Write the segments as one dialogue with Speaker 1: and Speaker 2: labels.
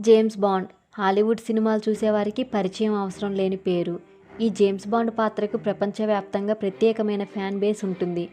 Speaker 1: James bond. Hollywood సినిమాలు చూసేవారికి పరిచయం అవసరం లేని పేరు. ఈ జేమ్స్ బాండ్ పాత్రకు ప్రపంచవ్యాప్తంగా ప్రత్యేకమైన ఫ్యాన్ బేస్ ఉంటుంది.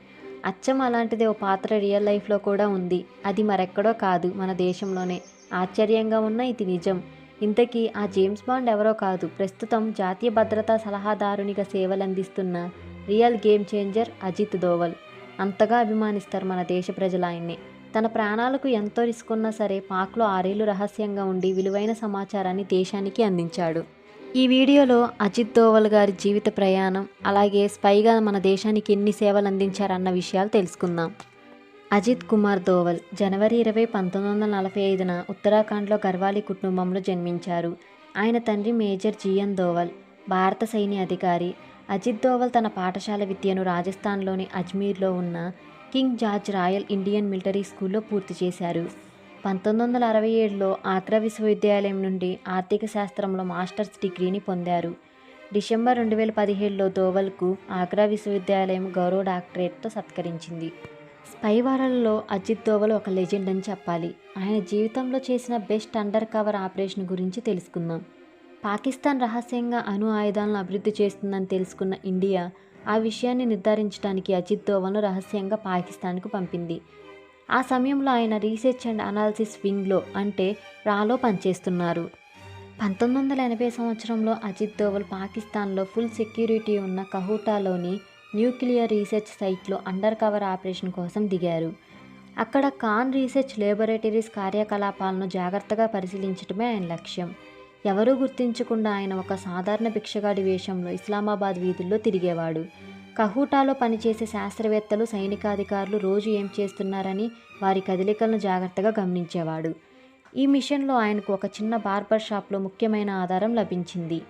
Speaker 1: అచ్చం అలాంటిదే ఓ పాత్ర రియల్ లైఫ్లో కూడా ఉంది. అది మరెక్కడో కాదు మన దేశంలోనే. ఆశ్చర్యంగా ఉన్న ఇది నిజం. ఇంతకీ ఆ జేమ్స్ బాండ్ ఎవరో కాదు. ప్రస్తుతం జాతీయ భద్రతా సలహాదారునిగా సేవలందిస్తున్న real game changer Ajit Doval. అంతగా అభిమానిస్తారు మన దేశ ప్రజలు ఆయన్ని. తన ప్రాణాలకు ఎంతో రిస్క్ ఉన్నా సరే పాక్లో ఆరేళ్ళు రహస్యంగా ఉండి విలువైన సమాచారాన్ని దేశానికి అందించాడు. ఈ వీడియోలో అజిత్ దోవల్ గారి జీవిత ప్రయాణం అలాగే స్పైగా మన దేశానికి ఎన్ని సేవలు అందించారన్న విషయాలు తెలుసుకుందాం. అజిత్ కుమార్ దోవల్ జనవరి ఇరవై పంతొమ్మిది వందల నలభై ఐదున ఉత్తరాఖండ్లో గర్వాలి కుటుంబంలో జన్మించారు. ఆయన తండ్రి మేజర్ జిఎన్ దోవల్ భారత సైన్య అధికారి అజిత్ దోవల్ తన పాఠశాల విద్యను రాజస్థాన్లోని అజ్మీర్లో ఉన్న King George Royal Indian Military స్కూల్లో పూర్తి చేశారు. పంతొమ్మిది వందల అరవై ఏడులో ఆగ్రా విశ్వవిద్యాలయం నుండి ఆర్థిక శాస్త్రంలో మాస్టర్స్ డిగ్రీని పొందారు. డిసెంబర్ రెండు వేల పదిహేడులో దోవల్కు ఆగ్రా విశ్వవిద్యాలయం గౌరవ డాక్టరేట్తో సత్కరించింది. స్పైవారల్లో అజిత్ దోవల్ ఒక లెజెండ్ అని చెప్పాలి. ఆయన జీవితంలో చేసిన బెస్ట్ అండర్ కవర్ ఆపరేషన్ గురించి తెలుసుకుందాం. పాకిస్తాన్ రహస్యంగా అణు ఆయుధాలను అభివృద్ధి చేస్తుందని తెలుసుకున్న ఇండియా ఆ విషయాన్ని నిర్ధారించడానికి అజిత్ దోవల్ను రహస్యంగా పాకిస్తాన్కు పంపింది. ఆ సమయంలో ఆయన రీసెర్చ్ అండ్ అనాలిసిస్ వింగ్లో అంటే రాలో పనిచేస్తున్నారు. పంతొమ్మిది వందల ఎనభై సంవత్సరంలో అజిత్ దోవల్ పాకిస్తాన్లో ఫుల్ సెక్యూరిటీ ఉన్న కహూటాలోని న్యూక్లియర్ రీసెర్చ్ సైట్లో అండర్ కవర్ ఆపరేషన్ కోసం దిగారు. అక్కడ కాన్ రీసెర్చ్ లేబొరేటరీస్ కార్యకలాపాలను జాగ్రత్తగా పరిశీలించడమే ఆయన లక్ష్యం. ఎవరూ గుర్తించకుండా ఆయన ఒక సాధారణ భిక్షగాడి వేషంలో ఇస్లామాబాద్ వీధుల్లో తిరిగేవాడు. కహూటాలో పనిచేసే శాస్త్రవేత్తలు సైనికాధికారులు రోజు ఏం చేస్తున్నారని వారి కదలికలను జాగ్రత్తగా గమనించేవాడు. ఈ మిషన్లో ఆయనకు ఒక చిన్న బార్బర్ షాప్లో ముఖ్యమైన ఆధారం లభించింది.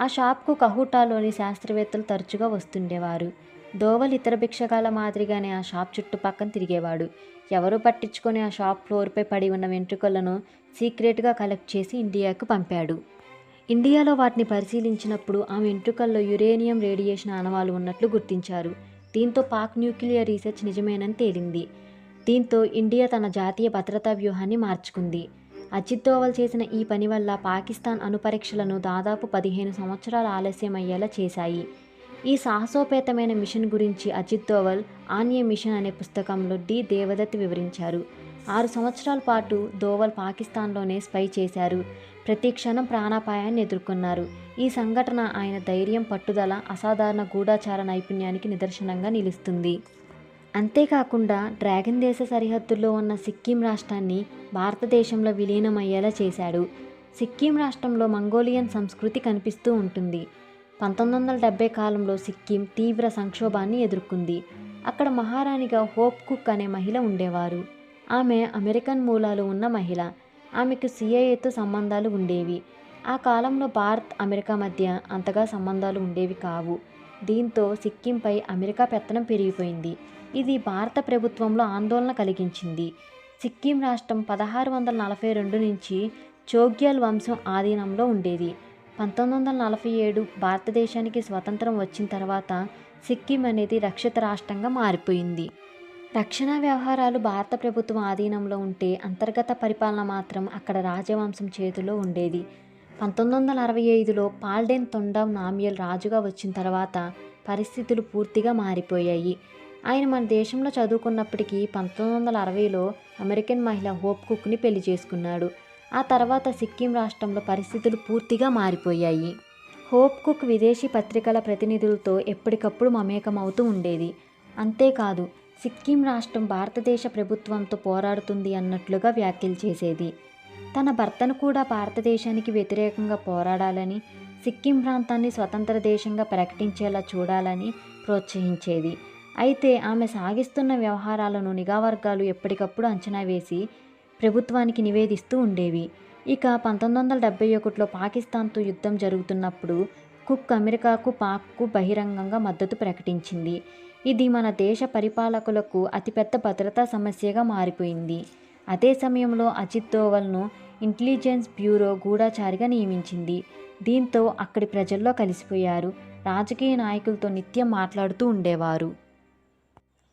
Speaker 1: ఆ షాప్కు కహూటాలోని శాస్త్రవేత్తలు తరచుగా వస్తుండేవారు. దోవల్ ఇతర భిక్షగాల మాదిరిగానే ఆ షాప్ చుట్టుపక్కన తిరిగేవాడు. ఎవరు పట్టించుకొని ఆ షాప్ ఫ్లోర్పై పడి ఉన్న వెంట్రుకలను సీక్రెట్గా కలెక్ట్ చేసి ఇండియాకు పంపాడు. ఇండియాలో వాటిని పరిశీలించినప్పుడు ఆ వెంట్రుకల్లో యురేనియం రేడియేషన్ ఆనవాలు ఉన్నట్లు గుర్తించారు. దీంతో పాక్ న్యూక్లియర్ రీసెర్చ్ నిజమేనని తేలింది. దీంతో ఇండియా తన జాతీయ భద్రతా వ్యూహాన్ని మార్చుకుంది. అజిత్ దోవల్ చేసిన ఈ పని వల్ల పాకిస్తాన్ అణుపరీక్షలను దాదాపు పదిహేను సంవత్సరాలు ఆలస్యం అయ్యేలా చేశాయి. ఈ సాహసోపేతమైన మిషన్ గురించి అజిత్ దోవల్ ఆన్య మిషన్ అనే పుస్తకంలో డి. దేవదత్ వివరించారు. ఆరు సంవత్సరాల పాటు దోవల్ పాకిస్తాన్లోనే స్పై చేశారు. ప్రతి క్షణం ప్రాణాపాయాన్ని ఎదుర్కొన్నారు. ఈ సంఘటన ఆయన ధైర్యం పట్టుదల అసాధారణ గూఢాచార నైపుణ్యానికి నిదర్శనంగా నిలుస్తుంది. అంతేకాకుండా డ్రాగన్ దేశ సరిహద్దుల్లో ఉన్న సిక్కిం రాష్ట్రాన్ని భారతదేశంలో విలీనమయ్యేలా చేశాడు. సిక్కిం రాష్ట్రంలో మంగోలియన్ సంస్కృతి కనిపిస్తూ ఉంటుంది. పంతొమ్మిది వందల డెబ్బై కాలంలో సిక్కిం తీవ్ర సంక్షోభాన్ని ఎదుర్కొంది. అక్కడ మహారాణిగా హోప్ కుక్ అనే మహిళ ఉండేవారు. ఆమె అమెరికన్ మూలాలు ఉన్న మహిళ. ఆమెకు సిఐఏతో సంబంధాలు ఉండేవి. ఆ కాలంలో భారత్ అమెరికా మధ్య అంతగా సంబంధాలు ఉండేవి కావు. దీంతో సిక్కింపై అమెరికా పెత్తనం పెరిగిపోయింది. ఇది భారత ప్రభుత్వంలో ఆందోళన కలిగించింది. సిక్కిం రాష్ట్రం పదహారు వందల నలభై రెండు నుంచి చోగ్యాల్ వంశం ఆధీనంలో ఉండేది. పంతొమ్మిది వందల నలభై ఏడు భారతదేశానికి స్వతంత్రం వచ్చిన తర్వాత సిక్కిం అనేది రక్షిత రాష్ట్రంగా మారిపోయింది. రక్షణ వ్యవహారాలు భారత ప్రభుత్వం ఆధీనంలో ఉంటే అంతర్గత పరిపాలన మాత్రం అక్కడ రాజవంశం చేతిలో ఉండేది. పంతొమ్మిది వందల అరవై ఐదులో పాల్డెన్ తొండవ్ నామియల్ రాజుగా వచ్చిన తర్వాత పరిస్థితులు పూర్తిగా మారిపోయాయి. ఆయన మన దేశంలో చదువుకున్నప్పటికీ పంతొమ్మిది వందల అరవైలో అమెరికన్ మహిళ హోప్ కుక్ని పెళ్ళి చేసుకున్నాడు. ఆ తర్వాత సిక్కిం రాష్ట్రంలో పరిస్థితులు పూర్తిగా మారిపోయాయి. హోప్ కుక్ విదేశీ పత్రికల ప్రతినిధులతో ఎప్పటికప్పుడు మమేకమవుతూ ఉండేది. అంతేకాదు సిక్కిం రాష్ట్రం భారతదేశ ప్రభుత్వంతో పోరాడుతుంది అన్నట్లుగా వ్యాఖ్యలు చేసేది. తన భర్తను కూడా భారతదేశానికి వ్యతిరేకంగా పోరాడాలని సిక్కిం ప్రాంతాన్ని స్వతంత్ర దేశంగా ప్రకటించేలా చూడాలని ప్రోత్సహించేది. అయితే ఆమె సాగిస్తున్న వ్యవహారాలను నిఘా వర్గాలు ఎప్పటికప్పుడు అంచనా వేసి ప్రభుత్వానికి నివేదిస్తూ ఉండేవి. ఇక పంతొమ్మిది వందల డెబ్బై ఒకటిలో పాకిస్తాన్తో యుద్ధం జరుగుతున్నప్పుడు కుక్ అమెరికాకు పాక్కు బహిరంగంగా మద్దతు ప్రకటించింది. ఇది మన దేశ పరిపాలకులకు అతిపెద్ద భద్రతా సమస్యగా మారిపోయింది. అదే సమయంలో అజిత్ దోవల్ను ఇంటెలిజెన్స్ బ్యూరో గూఢాచారిగా నియమించింది. దీంతో అక్కడి ప్రజల్లో కలిసిపోయారు. రాజకీయ నాయకులతో నిత్యం మాట్లాడుతూ ఉండేవారు.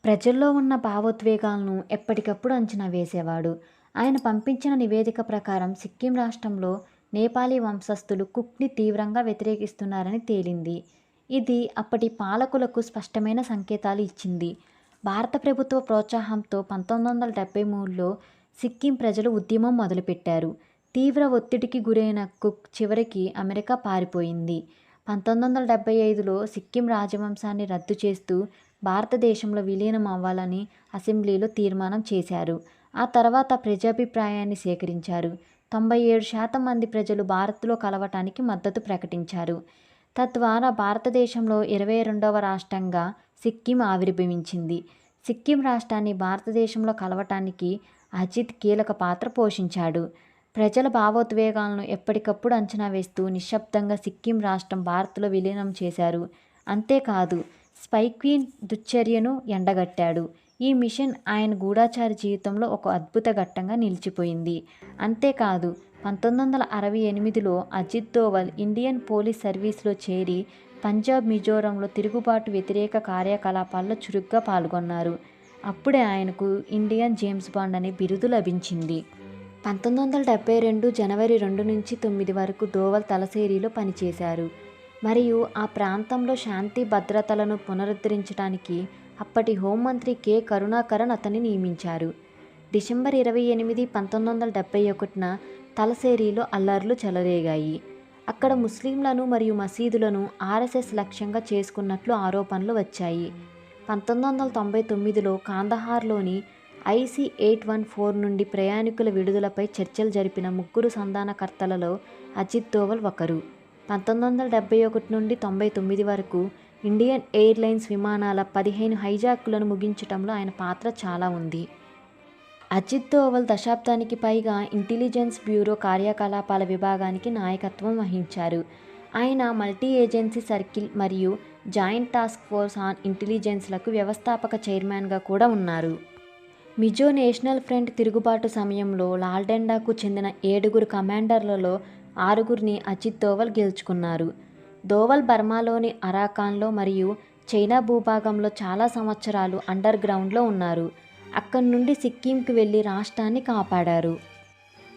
Speaker 1: ప్రజల్లో ఉన్న భావోద్వేగాలను ఎప్పటికప్పుడు అంచనా వేసేవాడు. ఆయన పంపించిన నివేదిక ప్రకారం సిక్కిం రాష్ట్రంలో నేపాలీ వంశస్థులు కుక్ని తీవ్రంగా వ్యతిరేకిస్తున్నారని తేలింది. ఇది అప్పటి పాలకులకు స్పష్టమైన సంకేతాలు ఇచ్చింది. భారత ప్రభుత్వ ప్రోత్సాహంతో పంతొమ్మిది వందల డెబ్బై మూడులో సిక్కిం ప్రజలు ఉద్యమం మొదలుపెట్టారు. తీవ్ర ఒత్తిడికి గురైన కుక్ చివరికి అమెరికా పారిపోయింది. పంతొమ్మిది వందల డెబ్బై ఐదులో సిక్కిం రాజవంశాన్ని రద్దు చేస్తూ భారతదేశంలో విలీనం అవ్వాలని అసెంబ్లీలో తీర్మానం చేశారు. ఆ తర్వాత ప్రజాభిప్రాయాన్ని సేకరించారు. తొంభై ఏడు శాతం మంది ప్రజలు భారత్లో కలవటానికి మద్దతు ప్రకటించారు. తద్వారా భారతదేశంలో ఇరవై రెండవ రాష్ట్రంగా సిక్కిం ఆవిర్భవించింది. సిక్కిం రాష్ట్రాన్ని భారతదేశంలో కలవటానికి అజిత్ కీలక పాత్ర పోషించాడు. ప్రజల భావోద్వేగాలను ఎప్పటికప్పుడు అంచనా వేస్తూ నిశ్శబ్దంగా సిక్కిం రాష్ట్రం భారత్లో విలీనం చేశారు. అంతేకాదు స్పైక్వీన్ దుశ్చర్యను ఎండగట్టాడు. ఈ మిషన్ ఆయన గూఢాచారి జీవితంలో ఒక అద్భుత ఘట్టంగా నిలిచిపోయింది. అంతేకాదు పంతొమ్మిది వందల అరవై ఎనిమిదిలో అజిత్ దోవల్ ఇండియన్ పోలీస్ సర్వీస్లో చేరి పంజాబ్ మిజోరంలో తిరుగుబాటు వ్యతిరేక కార్యకలాపాల్లో చురుగ్గా పాల్గొన్నారు. అప్పుడే ఆయనకు ఇండియన్ జేమ్స్ బాండ్ అనే బిరుదు లభించింది. పంతొమ్మిది వందల డెబ్బై రెండు జనవరి రెండు నుంచి తొమ్మిది వరకు దోవల్ తలసేరిలో పనిచేశారు. మరియు ఆ ప్రాంతంలో శాంతి భద్రతలను పునరుద్ధరించడానికి అప్పటి హోంమంత్రి కె. కరుణాకరన్ అతన్ని నియమించారు. డిసెంబర్ ఇరవై ఎనిమిది పంతొమ్మిది వందల డెబ్బై ఒకటిన తలసేరిలో అల్లర్లు చెలరేగాయి. అక్కడ ముస్లింలను మరియు మసీదులను ఆర్ఎస్ఎస్ లక్ష్యంగా చేసుకున్నట్లు ఆరోపణలు వచ్చాయి. పంతొమ్మిది వందల తొంభై తొమ్మిదిలో కాందహార్లోని I C eight one four నుండి ప్రయాణికుల విడుదలపై చర్చలు జరిపిన ముగ్గురు సంధానకర్తలలో అజిత్ దోవల్ ఒకరు. పంతొమ్మిది వందల డెబ్బై ఒకటి నుండి తొంభై తొమ్మిది వరకు ఇండియన్ ఎయిర్లైన్స్ విమానాల పదిహేను హైజాక్లను ముగించటంలో ఆయన పాత్ర చాలా ఉంది. అజిత్ దోవల్ దశాబ్దానికి పైగా ఇంటెలిజెన్స్ బ్యూరో కార్యకలాపాల విభాగానికి నాయకత్వం వహించారు. ఆయన మల్టీ ఏజెన్సీ సర్కిల్ మరియు జాయింట్ టాస్క్ ఫోర్స్ ఆన్ ఇంటెలిజెన్స్లకు వ్యవస్థాపక చైర్మన్గా కూడా ఉన్నారు. మిజో నేషనల్ ఫ్రంట్ తిరుగుబాటు సమయంలో లాల్డెండాకు చెందిన ఏడుగురు కమాండర్లలో ఆరుగురిని అజిత్ దోవల్ గెలుచుకున్నారు. దోవల్ బర్మాలోని అరాకాన్లో మరియు చైనా భూభాగంలో చాలా సంవత్సరాలు అండర్ గ్రౌండ్లో ఉన్నారు. అక్కడి నుండి సిక్కింకి వెళ్ళి రాష్ట్రాన్ని కాపాడారు.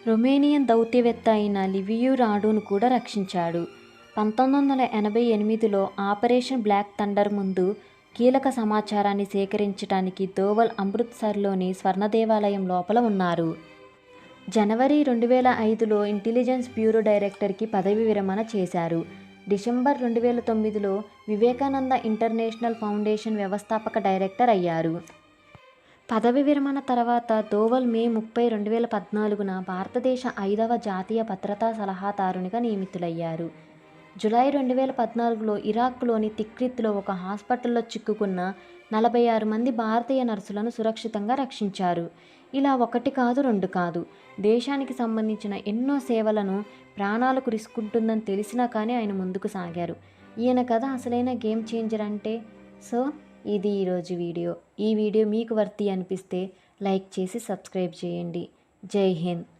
Speaker 1: రొమేనియన్ దౌత్యవేత్త అయిన లివియు రాడును కూడా రక్షించాడు. పంతొమ్మిది వందల ఎనభై ఎనిమిదిలో ఆపరేషన్ బ్లాక్ థండర్ ముందు కీలక సమాచారాన్ని సేకరించడానికి దోవల్ అమృత్సర్లోని స్వర్ణ దేవాలయం లోపల ఉన్నారు. జనవరి రెండు వేల ఐదులో ఇంటెలిజెన్స్ బ్యూరో డైరెక్టర్కి పదవి విరమణ చేశారు. డిసెంబర్ రెండు వేల తొమ్మిదిలో వివేకానంద ఇంటర్నేషనల్ ఫౌండేషన్ వ్యవస్థాపక డైరెక్టర్ అయ్యారు. పదవి విరమణ తర్వాత దోవల్ మే ముప్పై రెండు వేల పద్నాలుగున భారతదేశ ఐదవ జాతీయ భద్రతా సలహాదారునిగా నియమితులయ్యారు. జులై రెండు వేల పద్నాలుగులో ఇరాక్లోని తిక్రిత్లో ఒక హాస్పిటల్లో చిక్కుకున్న నలభై ఆరు మంది భారతీయ నర్సులను సురక్షితంగా రక్షించారు. ఇలా ఒకటి కాదు రెండు కాదు. దేశానికి సంబంధించిన ఎన్నో సేవలను ప్రాణాలకు రిస్క్ ఉంటుందని తెలిసినా కానీ ఆయన ముందుకు సాగారు. ఈయన కథ అసలైన గేమ్ చేంజర్ అంటే సో ఇది ఈరోజు వీడియో. ఈ వీడియో మీకు వర్తి అనిపిస్తే లైక్ చేసి సబ్స్క్రైబ్ చేయండి. జై హింద్.